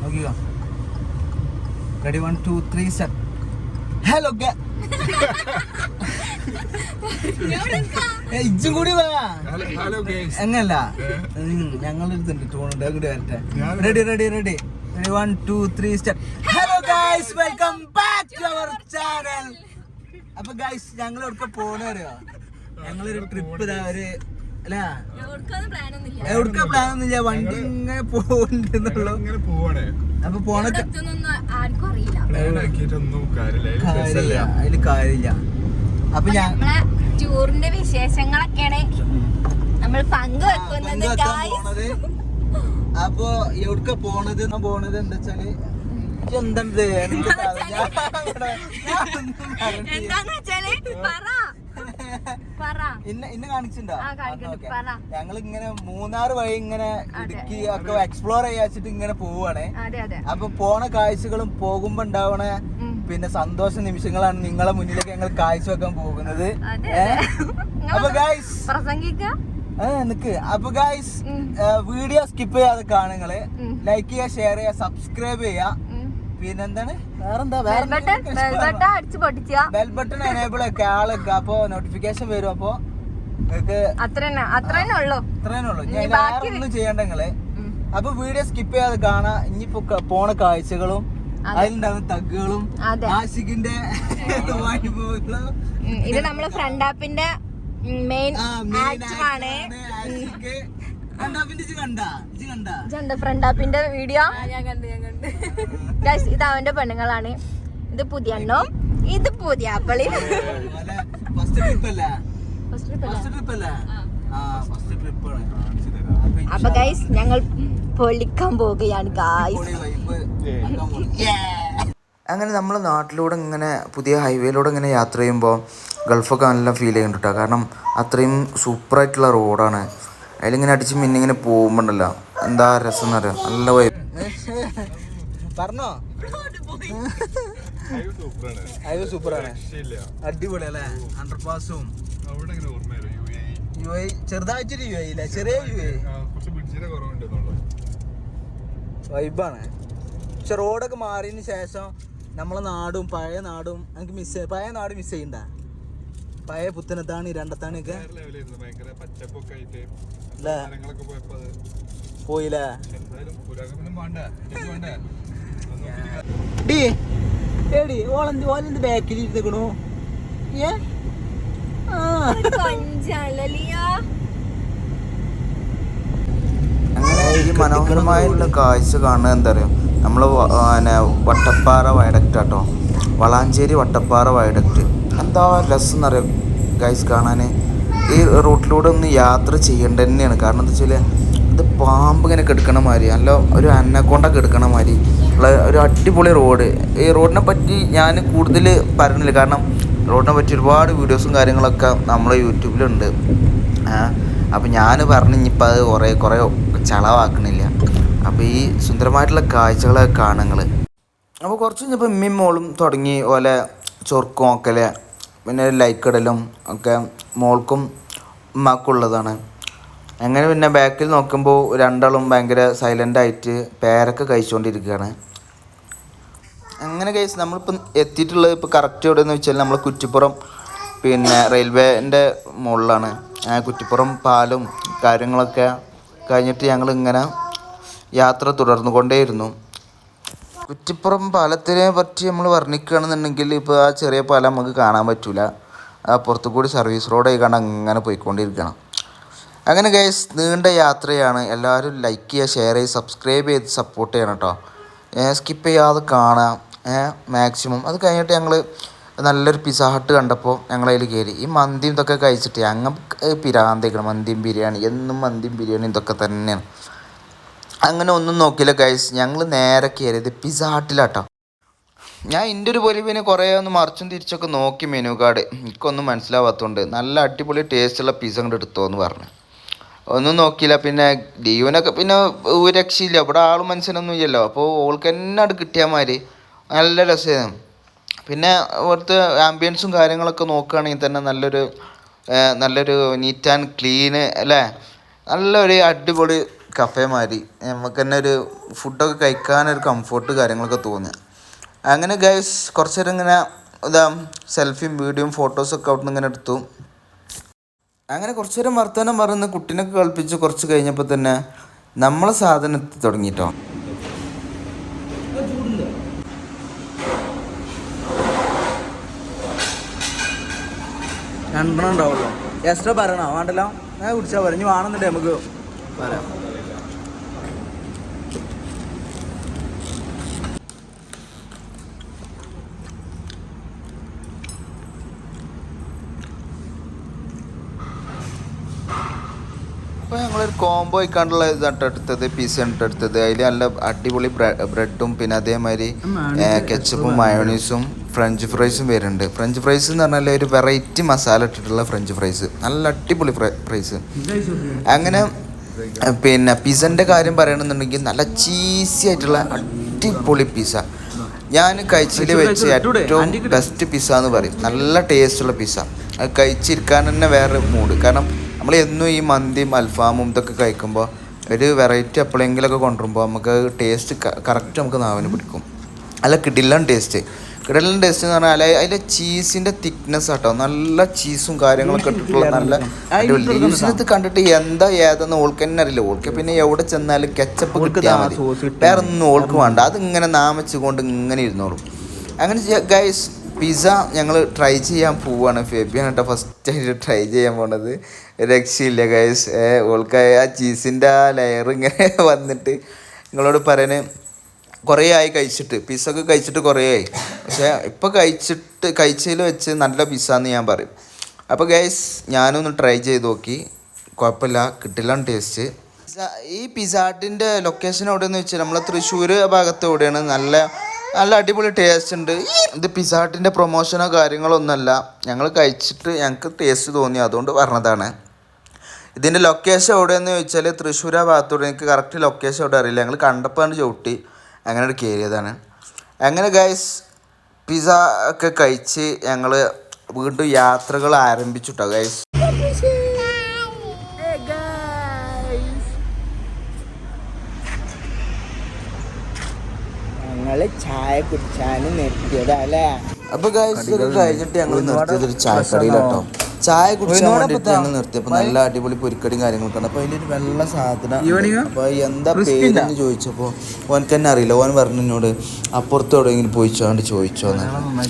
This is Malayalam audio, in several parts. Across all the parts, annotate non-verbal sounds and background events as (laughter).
നോക്കിക്കോ. Ready one two three set hello ഇജ്ജും കൂടി ഗേസ് എങ്ങല്ല ഞങ്ങളെടുത്തുണ്ട് ടൂണുണ്ട് അങ്ങോട്ട് വരട്ടെ. Ready ready ready ready one two three start hello guys welcome back to our channel അപ്പൊ ഗൈസ് ഞങ്ങൾ എവിടെ പോണ അറിയോ ഞങ്ങളൊരു ട്രിപ്പ് ഇതാ ഒരു അല്ല. എവിടുക്ക പ്ലാൻ ഒന്നുമില്ല വണ്ടി ഇങ്ങനെ പോകുന്നുണ്ടെന്നുള്ളൂ ഇങ്ങനെ പോവാണേ? അപ്പൊ പോണ അതിൽ കാര്യമില്ല. അപ്പൊ ഞാൻ ടൂറിന്റെ വിശേഷങ്ങളൊക്കെയാണ് നമ്മൾ പങ്കുവെക്കുന്നത് അപ്പൊ എവിടക്ക പോണത് എന്താച്ചാൽ പോണത് എന്താ വെച്ചാൽ പറഞ്ഞില്ല. എന്താന്ന് വെച്ചാൽ പറ. ഇന്നെ ഇന്നെ കാണിച്ചിട്ടുണ്ടോ. ഞങ്ങൾ ഇങ്ങനെ മൂന്നാർ വഴി ഇങ്ങനെ ഇടുക്കി ഒക്കെ എക്സ്പ്ലോർ ചെയ്യാച്ചിട്ട് ഇങ്ങനെ പോവാണ്. അപ്പൊ പോണ കാഴ്ചകളും പോകുമ്പോ ഉണ്ടാവണ പിന്നെ സന്തോഷ നിമിഷങ്ങളാണ് നിങ്ങളെ മുന്നിലേക്ക് ഞങ്ങൾ കാഴ്ചവെക്കാൻ പോകുന്നത്. അപ്പൊ ഗായ്സ് പ്രസംഗിക്ക. നിക്ക്. അപ്പൊ ഗായ്സ് വീഡിയോ സ്കിപ്പ് ചെയ്യാതെ കാണുങ്ങൾ. ലൈക്ക് ചെയ്യുക ഷെയർ ചെയ്യുക സബ്സ്ക്രൈബ് ചെയ്യുക. പിന്നെന്താണ്? വേറെന്താ? എനേബിൾ ഒക്കെ ആളൊക്കെ. അപ്പൊ നോട്ടിഫിക്കേഷൻ വരും. അപ്പൊ ഒന്നും ചെയ്യണ്ട നിങ്ങൾ. ഉം. അപ്പൊ വീഡിയോ സ്കിപ്പ് ചെയ്യാതെ കാണാ. ഇനിയിപ്പോ പോണ കാഴ്ചകളും അതെ. അതിലുണ്ടാവുന്ന തഗ്ഗുകളും ആശിഖിന്റെ ഇത് നമ്മളെ ഫ്രണ്ട് ആപ്പിന്റെ മെയിൻ ആണ്. ആക്ടർ ആണ് actor ആണ് ആഷിഖ്. കണ്ടാ പിന്നെ ഇജ്ജ് കണ്ടാ ഇജ്ജ് കണ്ടാ ഇതെന്താ ഫ്രണ്ട് ആപ്പിന്റെ വീഡിയോ ഞാൻ കണ്ടു ഞാൻ കണ്ടു ഗൈസ് ഇത് അവന്റെ പെണ്ണുങ്ങളാണ് ഇത് പുതിയ എണ്ണോ ഇത് പുതിയ ആപ്പിളി ഫസ്റ്റ് ട്രിപ്പ് അല്ലേ First trip അല്ലേ? ഫസ്റ്റ് ട്രിപ്പ് അല്ലേ ആ ഫസ്റ്റ് ട്രിപ്പ് ആണ് കാണിച്ചു തരാം. അപ്പൊ ഗൈസ് ഞങ്ങൾ പൊളിക്കാൻ പോവുകയാണ് ഗായ്സ് അങ്ങനെ നമ്മൾ നാട്ടിലൂടെ ഇങ്ങനെ പുതിയ ഹൈവേയിലൂടെ ഇങ്ങനെ യാത്ര ചെയ്യുമ്പോൾ ഗൾഫൊക്കെ നല്ല ഫീൽ ചെയ്യുന്നുണ്ട് കേട്ടോ കാരണം അത്രയും സൂപ്പറായിട്ടുള്ള റോഡാണ് അതിലിങ്ങനെ അടിച്ച് മിന്നിങ്ങനെ പോകുമ്പോണ്ടല്ലോ. എന്താ രസം എന്നറിയാം നല്ല വൈബ് പറഞ്ഞോ? സൂപ്പറാണ്. അടിപൊളി അല്ലേ ചെറിയ. വൈബാണ്. പക്ഷെ റോഡൊക്കെ മാറിയതിന് ശേഷം നമ്മളെ നാടും പഴയ നാടും എനിക്ക് മിസ് പഴയ നാട് മിസ് ചെയ്യണ്ട? പഴയ പുത്തനത്താണ്? മരങ്ങളൊക്കെ പോയില്ലേ? ഡി ഏടി (laughs) ഓളെന്ത് ഓലെന്ത് ബാക്കിൽ ഇരുന്നിക്കണു ഏ ഈ കാഴ്ച കാണുന്നത് എന്താ പറയുക നമ്മൾ പിന്നെ വട്ടപ്പാറ വയഡക്റ്റ് കേട്ടോ വളാഞ്ചേരി വട്ടപ്പാറ വയഡക്റ്റ്. എന്താ രസം എന്നറിയാം ഗൈസ് കാണാൻ ഈ റൂട്ടിലൂടെ ഒന്ന് യാത്ര ചെയ്യേണ്ടത് തന്നെയാണ്. കാരണം എന്താ വെച്ചാൽ ഇത് പാമ്പ് ഇങ്ങനെ കെടുക്കണ മാതിരി നല്ല ഒരു അന്നക്കൊണ്ട എടുക്കണ മാതിരി ഉള്ള ഒരു അടിപൊളി റോഡ്. ഈ റോഡിനെ പറ്റി ഞാൻ കൂടുതൽ പറയുന്നില്ല കാരണം റോഡിനെ പറ്റി ഒരുപാട് വീഡിയോസും കാര്യങ്ങളൊക്കെ നമ്മളെ യൂട്യൂബിലുണ്ട്. അപ്പോൾ ഞാൻ പറഞ്ഞു ഇനിയിപ്പോൾ അത് കുറേ കുറേ ചളവാക്കണില്ല അപ്പോൾ ഈ സുന്ദരമായിട്ടുള്ള കാഴ്ചകളൊക്കെ കാണുങ്ങൾ അപ്പോൾ കുറച്ച് കഴിഞ്ഞപ്പോൾ മിമ്മോളും മോളും തുടങ്ങി ഓലെ ചൊറുക്കും ഒക്കെ പിന്നെ ലൈക്ക് ഇടലും ഒക്കെ മോൾക്കും ഉമ്മാക്കുള്ളതാണ് അങ്ങനെ പിന്നെ ബാക്കിൽ നോക്കുമ്പോൾ രണ്ടാളും ഭയങ്കര സൈലന്റ് ആയിട്ട് പേരൊക്കെ കഴിച്ചുകൊണ്ടിരിക്കുകയാണ് അങ്ങനെ കഴിച്ച് നമ്മളിപ്പം എത്തിയിട്ടുള്ളത് ഇപ്പോൾ കറക്റ്റ് എവിടെയെന്ന് വെച്ചാൽ നമ്മൾ കുറ്റിപ്പുറം പിന്നെ റെയിൽവേന്റെ മുകളിലാണ് കുറ്റിപ്പുറം പാലും കാര്യങ്ങളൊക്കെ കഴിഞ്ഞിട്ട് ഞങ്ങൾ ഇങ്ങനെ യാത്ര തുടർന്നു കൊണ്ടേയിരുന്നു കുറ്റിപ്പുറം പാലത്തിനെ പറ്റി നമ്മൾ വർണിക്കുകയാണെന്നുണ്ടെങ്കിൽ ഇപ്പോൾ ആ ചെറിയ പാലം നമുക്ക് കാണാൻ പറ്റില്ല ആ പുറത്തു കൂടി സർവീസ് റോഡായി കാണാൻ അങ്ങനെ പോയിക്കൊണ്ടിരിക്കണം. അങ്ങനെ ഗൈസ് നീണ്ട യാത്രയാണ്. എല്ലാവരും ലൈക്ക് ചെയ്യുക ഷെയർ ചെയ്യുക സബ്സ്ക്രൈബ് ചെയ്ത് സപ്പോർട്ട് ചെയ്യണം കേട്ടോ. സ്കിപ്പ് ചെയ്യാതെ കാണാം. മാക്സിമം അത് കഴിഞ്ഞിട്ട് ഞങ്ങൾ നല്ലൊരു പിസ്സ ഹട്ട് കണ്ടപ്പോൾ ഞങ്ങൾ കയറി. ഈ മന്തിയും ഇതൊക്കെ കഴിച്ചിട്ട് അങ്ങ് പിരാന്തേക്കണം മന്തിയും ബിരിയാണി. എന്നും മന്തിയും ബിരിയാണി ഇതൊക്കെ തന്നെയാണ്. അങ്ങനെ ഒന്നും നോക്കിയില്ല ഗൈസ് ഞങ്ങൾ നേരെ കയറിയത് പിസ്സ ഹട്ടിലാട്ടോ ഞാൻ എന്റെ ഒരു പൊലിവിന് കുറേ ഒന്ന് മറിച്ചും തിരിച്ചൊക്കെ നോക്കി മെനു കാർഡ് എനിക്കൊന്നും മനസ്സിലാവാത്തതുകൊണ്ട് നല്ല അടിപൊളി ടേസ്റ്റുള്ള പിസ്സ കൊണ്ട് എടുത്തോ എന്ന് പറഞ്ഞു. ഒന്നും നോക്കിയില്ല പിന്നെ ഡീവനൊക്കെ പിന്നെ രക്ഷയില്ല. ഇവിടെ ആളും മനുഷ്യനൊന്നും ഇല്ലല്ലോ. അപ്പോൾ ഓൾക്ക് തന്നെ അത് കിട്ടിയാൽ മാതിരി നല്ല രസമായിരുന്നു പിന്നെ ഇവിടുത്തെ ആംബിയൻസും കാര്യങ്ങളൊക്കെ നോക്കുകയാണെങ്കിൽ തന്നെ നല്ലൊരു നല്ലൊരു നീറ്റ് ആൻഡ് ക്ലീന് അല്ലേ? നല്ലൊരു അടിപൊളി കഫേ മാതിരി നമുക്ക് തന്നെ ഒരു ഫുഡൊക്കെ കഴിക്കാനൊരു കംഫോർട്ട് കാര്യങ്ങളൊക്കെ തോന്നുക. അങ്ങനെ ഗൈസ് കുറച്ച് നേരം ഇങ്ങനെ ഇതാ സെൽഫിയും വീഡിയോയും ഫോട്ടോസൊക്കെ അവിടെ നിന്ന് ഇങ്ങനെ എടുത്തു. അങ്ങനെ കുറച്ച് നേരം വർത്തമാനം പറഞ്ഞ് കുട്ടീനൊക്കെ കളിപ്പിച്ച് കുറച്ച് കഴിഞ്ഞപ്പോൾ തന്നെ നമ്മളെ സാധനം എത്തി തുടങ്ങിയിട്ടോ രണ്ടെണ്ണം ഉണ്ടാവുള്ളൂ. എക്സ്ട്രാ പറയണോ? വേണ്ടല്ലോ? ഞാൻ കുടിച്ചാൽ പറഞ്ഞു വേണമെന്നുണ്ടെ നമുക്ക് പറയാം. അപ്പോൾ ഞങ്ങളൊരു കോംബോ ആയിക്കാണ്ടുള്ള ഇതാട്ടോ എടുത്തത് പീസ് ആണ് എടുത്തത്. അതിൽ നല്ല അടിപൊളി ബ്രെഡും പിന്നെ അതേമാതിരി കെച്ചപ്പും മയോണീസും ഫ്രഞ്ച് ഫ്രൈസും വരുന്നുണ്ട്. ഫ്രഞ്ച് ഫ്രൈസ് എന്ന് പറഞ്ഞാൽ ഒരു വെറൈറ്റി മസാല ഇട്ടിട്ടുള്ള ഫ്രഞ്ച് ഫ്രൈസ് നല്ല അടിപൊളി ഫ്രൈസ് അങ്ങനെ പിന്നെ പിസന്റെ കാര്യം പറയണമെന്നുണ്ടെങ്കിൽ നല്ല ചീസി ആയിട്ടുള്ള അടിപൊളി പിസ്സ ഞാൻ കഴിച്ചിൽ വെച്ച് ഏറ്റവും ബെസ്റ്റ് പിസ്സ എന്ന് പറയും. നല്ല ടേസ്റ്റുള്ള പിസ്സ അത് കഴിച്ചിരിക്കാൻ തന്നെ വേറെ മൂഡ് കാരണം നമ്മൾ എന്നും ഈ മന്തിയും അൽഫാമും ഇതൊക്കെ കഴിക്കുമ്പോൾ ഒരു വെറൈറ്റി എപ്പോഴെങ്കിലുമൊക്കെ കൊണ്ടുവരുമ്പോൾ നമുക്ക് ടേസ്റ്റ് കറക്റ്റ് നമുക്ക് നാവിന് പിടിക്കും. അല്ല കിടിലൻ ടേസ്റ്റ് കിടിലൻ ടേസ്റ്റ് എന്ന് പറഞ്ഞാൽ അതിലെ ചീസിന്റെ തിക്നെസ് ആട്ടോ. നല്ല ചീസും കാര്യങ്ങളൊക്കെ ഇട്ടിട്ടുള്ള നല്ല റീൽസിനകത്ത് കണ്ടിട്ട് എന്താ ഏതെന്ന് ഓൾക്ക് തന്നെ അറിയില്ല. ഓൾക്ക് പിന്നെ എവിടെ ചെന്നാലും കെച്ചപ്പ് കിട്ടിയാൽ മതി. വേറെ ഒന്നും ഓൾക്ക് വേണ്ട. അതിങ്ങനെ നാമിച്ചുകൊണ്ട് ഇങ്ങനെ ഇരുന്നോളും. അങ്ങനെ ഗൈസ് പിസ്സ ഞങ്ങൾ ട്രൈ ചെയ്യാൻ പോവുകയാണ് ഫെബിയാണ് കേട്ടോ ഫസ്റ്റ് ആയിട്ട് ട്രൈ ചെയ്യാൻ പോണത്. രക്ഷയില്ല ഗൈസ് ഓൾക്ക് ആ ചീസിന്റെ ആ ലെയർ ഇങ്ങനെ (laughs) വന്നിട്ട് നിങ്ങളോട് പറയുന്നത് കുറേ ആയി കഴിച്ചിട്ട്. പിസ്സ ഒക്കെ കഴിച്ചിട്ട് കുറേ ആയി. പക്ഷേ ഇപ്പോൾ കഴിച്ചിട്ട് കഴിച്ചതിൽ വെച്ച് നല്ല പിസ്സ എന്ന് ഞാൻ പറയും. അപ്പോൾ ഗൈസ് ഞാനൊന്ന് ട്രൈ ചെയ്ത് നോക്കി. കുഴപ്പമില്ല കിട്ടില്ല ടേസ്റ്റ് ഈ പിസാട്ടിന്റെ ലൊക്കേഷൻ എവിടെയെന്ന് വെച്ചാൽ നമ്മളെ തൃശ്ശൂർ ഭാഗത്ത് എവിടെയാണ്? നല്ല നല്ല അടിപൊളി ടേസ്റ്റ് ഉണ്ട്. ഇത് പിസാട്ടിന്റെ പ്രൊമോഷനോ കാര്യങ്ങളോ ഒന്നുമല്ല. ഞങ്ങൾ കഴിച്ചിട്ട് ഞങ്ങൾക്ക് ടേസ്റ്റ് തോന്നി. അതുകൊണ്ട് പറഞ്ഞതാണ്. ഇതിന്റെ ലൊക്കേഷൻ എവിടെയെന്ന് ചോദിച്ചാൽ തൃശ്ശൂർ ആ ഭാഗത്തോടെ. എനിക്ക് കറക്റ്റ് ലൊക്കേഷൻ എവിടെ അറിയില്ല. ഞങ്ങൾ കണ്ടപ്പോൾ ചവിട്ടി. അങ്ങനെ ഒരു കയറിയതാണ് അങ്ങനെ ഗൈസ് പിസ ഒക്കെ കഴിച്ച് ഞങ്ങൾ വീണ്ടും യാത്രകൾ ആരംഭിച്ചു കേട്ടോ ഗൈസ് ഞങ്ങൾ ചായ കുടിച്ചാനും നിർത്തിയതാ അല്ലേ? അപ്പൊ കഴിഞ്ഞിട്ട് ഞങ്ങൾ നിർത്തിയത് ഒരു ചായക്കടയിലാട്ടോ. ചായ കുടിച്ചാൽ പത്താ? ഞങ്ങൾ നിർത്തിയപ്പോൾ നല്ല അടിപൊളി പൊരിക്കടിയും കാര്യങ്ങളൊക്കെ ഉണ്ട് അപ്പൊ ഒരു വെള്ള സാധനം അപ്പൊ എന്താ പേരെന്ന് ചോദിച്ചപ്പോ ഓനക്ക് തന്നെ അറിയില്ല. ഓൻ പറഞ്ഞു എന്നോട് അപ്പുറത്ത് എവിടെയെങ്കിലും പോയിച്ചോണ്ട് ചോദിച്ചോന്ന്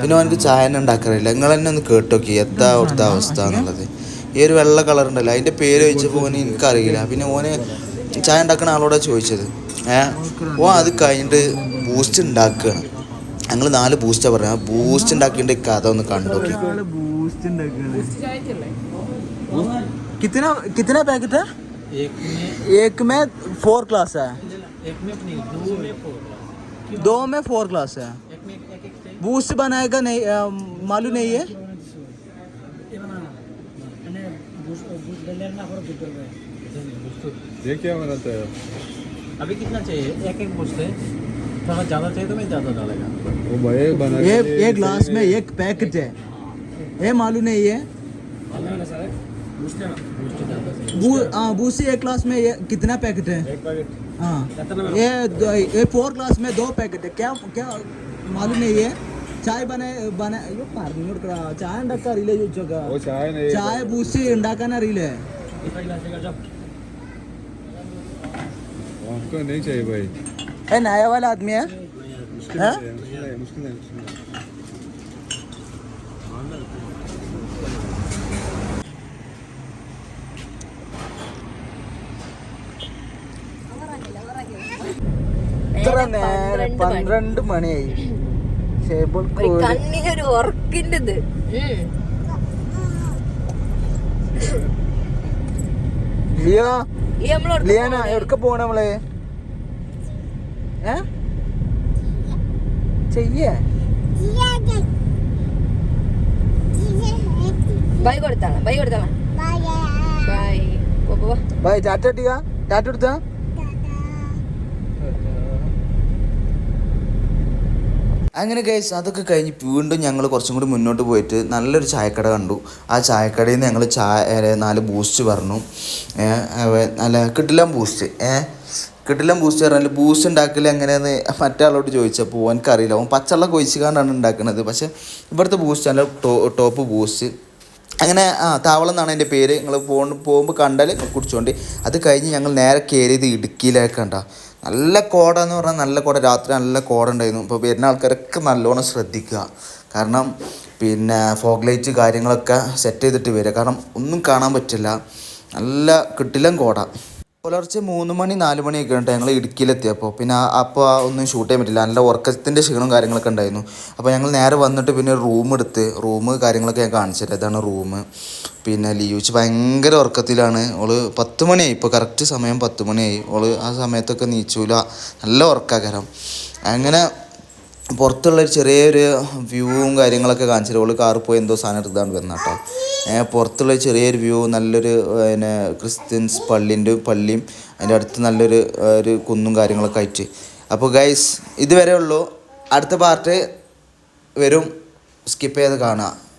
പിന്നെ ഓനക്ക് ചായ തന്നെ ഉണ്ടാക്കാറില്ല. നിങ്ങൾ തന്നെ ഒന്ന് കേട്ടോക്കി എന്താ അവിടുത്തെ അവസ്ഥ എന്നുള്ളത്. ഈ ഒരു വെള്ള കളർ ഉണ്ടല്ലോ അതിന്റെ പേര് ചോദിച്ചപ്പോ ഓന് എനിക്കറിയില്ല. പിന്നെ ഓന് ചായ ഉണ്ടാക്കുന്ന ആളോടാ ചോദിച്ചത്. ഏഹ് ഓ അത് കഴിഞ്ഞിട്ട് ബൂസ്റ്റ് ഉണ്ടാക്കുകയാണ് ഞങ്ങൾ നാല് ബൂസ്റ്റാ പറയാം ആ ബൂസ്റ്റ് ഉണ്ടാക്കിയിട്ട് കഥ ഒന്ന് കണ്ടു നോക്കി बूस्ट कितना कितना पैकेट है एक में एक में फोर क्लास है एक में नहीं दो में फोर दो में फोर क्लास है एक में एक एक चाहिए बूस्ट बनाएगा नहीं अ, मालूम नहीं है ये बनाना मैंने बूस्ट बूस्ट डाल लेना और गुड कर ये क्या बनाता है अभी कितना चाहिए एक एक बूस्ट है थोड़ा ज़्यादा चाहिए तो मैं ज़्यादा डालेगा। वो बड़े बना ये ये ग्लास में एक पैकेट है। ये मालूम नहीं है। हाँ भूसी एक ग्लास में ये कितना पैकेट है? हाँ। ये ये फोर ग्लास में दो पैकेट है। क्या क्या मालूम नहीं है। ಚಾಯ್ ಬನೆ ಬನೆ ಅಯ್ಯೋ ಪಾರ್ ನೋಡ್ಕಡ ಚಾಯ್ ಅಂಡಕ್ಕ ರೀಲೆ ಜಗ ಚಾಯ್ ಬೂಸಿ ಇಂಡಾಕನ ರೀಲೆ आपको नहीं चाहिए भाई। है हाँ? मुश्किल है मुश्किल है मुश्किल है ഇത്ര നേരം പന്ത്രണ്ട് മണിയായി പക്ഷേ ഇവൾക്ക് ഒരു ഒരു- കണ്ണിനൊരു ഉറക്കിന്റെ ഇത് ലിയോ ഈ നമ്മളോട് ലിയാന എവിടക്ക പോണ നമ്മള് ഏ ചെയ്യേ. ബൈ കൊടുത്താളാ ബൈ കൊടുത്താളാ. ബൈ. ബൈ. ടാറ്റ ഇട്ടിക ടാറ്റ എടുത്ത അങ്ങനെ ഗൈസ് അതൊക്കെ കഴിഞ്ഞ് വീണ്ടും ഞങ്ങൾ കുറച്ചും കൂടി മുന്നോട്ട് പോയിട്ട് നല്ലൊരു ചായക്കട കണ്ടു. ആ ചായക്കടയിൽ നിന്ന് ഞങ്ങൾ ചായ നാല് ബൂസ്റ്റ് പറഞ്ഞു. നല്ല കിട്ടില്ല ബൂസ്റ്റ് ഏ കിട്ടില്ല ബൂസ്റ്റ് പറഞ്ഞാൽ ബൂസ്റ്റ് ഉണ്ടാക്കൽ എങ്ങനെയാന്ന് മറ്റേ ആളോട് ചോദിച്ചപ്പോൾ എനിക്കറിയില്ല അവൻ പച്ചവെള്ളം കൊഴിച്ചുകൊണ്ടാണ് ഉണ്ടാക്കുന്നത് പക്ഷേ ഇവിടുത്തെ ബൂസ്റ്റ് നല്ല ടോ ടോപ്പ് ബൂസ്റ്റ് അങ്ങനെ ആ താവളം എന്നാണ് എന്റെ പേര്. നിങ്ങൾ പോ പോകുമ്പോൾ കണ്ടാൽ കുടിച്ചോണ്ട്. അത് കഴിഞ്ഞ് ഞങ്ങൾ നേരെ കയറിയത് ഇടുക്കിയിലേക്ക് കണ്ട. നല്ല കോട എന്ന് പറഞ്ഞാൽ നല്ല കോട. രാത്രി നല്ല കോട ഉണ്ടായിരുന്നു. ഇപ്പോൾ വരുന്ന ആൾക്കാരൊക്കെ നല്ലോണം ശ്രദ്ധിക്കുക. കാരണം പിന്നെ ഫോഗ് ലൈറ്റ് കാര്യങ്ങളൊക്കെ സെറ്റ് ചെയ്തിട്ട് വരിക. കാരണം ഒന്നും കാണാൻ പറ്റില്ല. നല്ല കിട്ടില്ല കോട. പുലർച്ചെ മൂന്ന് മണി നാല് മണിയൊക്കെ ഉണ്ട് ഞങ്ങൾ ഇടുക്കിയിലെത്തിയപ്പോൾ പിന്നെ അപ്പോൾ ഒന്നും ഷൂട്ട് ചെയ്യാൻ പറ്റില്ല. നല്ല ഉറക്കത്തിന്റെ ക്ഷീണവും കാര്യങ്ങളൊക്കെ ഉണ്ടായിരുന്നു. അപ്പോൾ ഞങ്ങൾ നേരെ വന്നിട്ട് പിന്നെ റൂം എടുത്ത് റൂം കാര്യങ്ങളൊക്കെ ഞാൻ കാണിച്ചു ഇതാണ് റൂം പിന്നെ ലീവിച്ച് ഭയങ്കര ഉറക്കത്തിലാണ്. ഓൾ പത്ത് മണിയായി ഇപ്പോൾ കറക്റ്റ് സമയം പത്ത് മണിയായി ഓൾ ആ സമയത്തൊക്കെ നീച്ചൂല. നല്ല ഉറക്കാകരം അങ്ങനെ പുറത്തുള്ള ചെറിയൊരു വ്യൂവും കാര്യങ്ങളൊക്കെ കാണിച്ചിട്ട് ഓൾ കാറിൽ പോയി എന്തോ സാധനം എടുത്താണ്ട് വന്ന കേട്ടോ ഏഹ് പുറത്തുള്ള ചെറിയൊരു വ്യൂ നല്ലൊരു പിന്നെ ക്രിസ്ത്യൻസ് പള്ളിന്റെ പള്ളിയും അതിന്റെ അടുത്ത് നല്ലൊരു ഒരു കുന്നും കാര്യങ്ങളൊക്കെ ആയിട്ട്. അപ്പോൾ ഗൈസ് ഇതുവരെ ഉള്ളൂ. അടുത്ത പാർട്ട് വരും. സ്കിപ്പ് ചെയ്ത് കാണുക.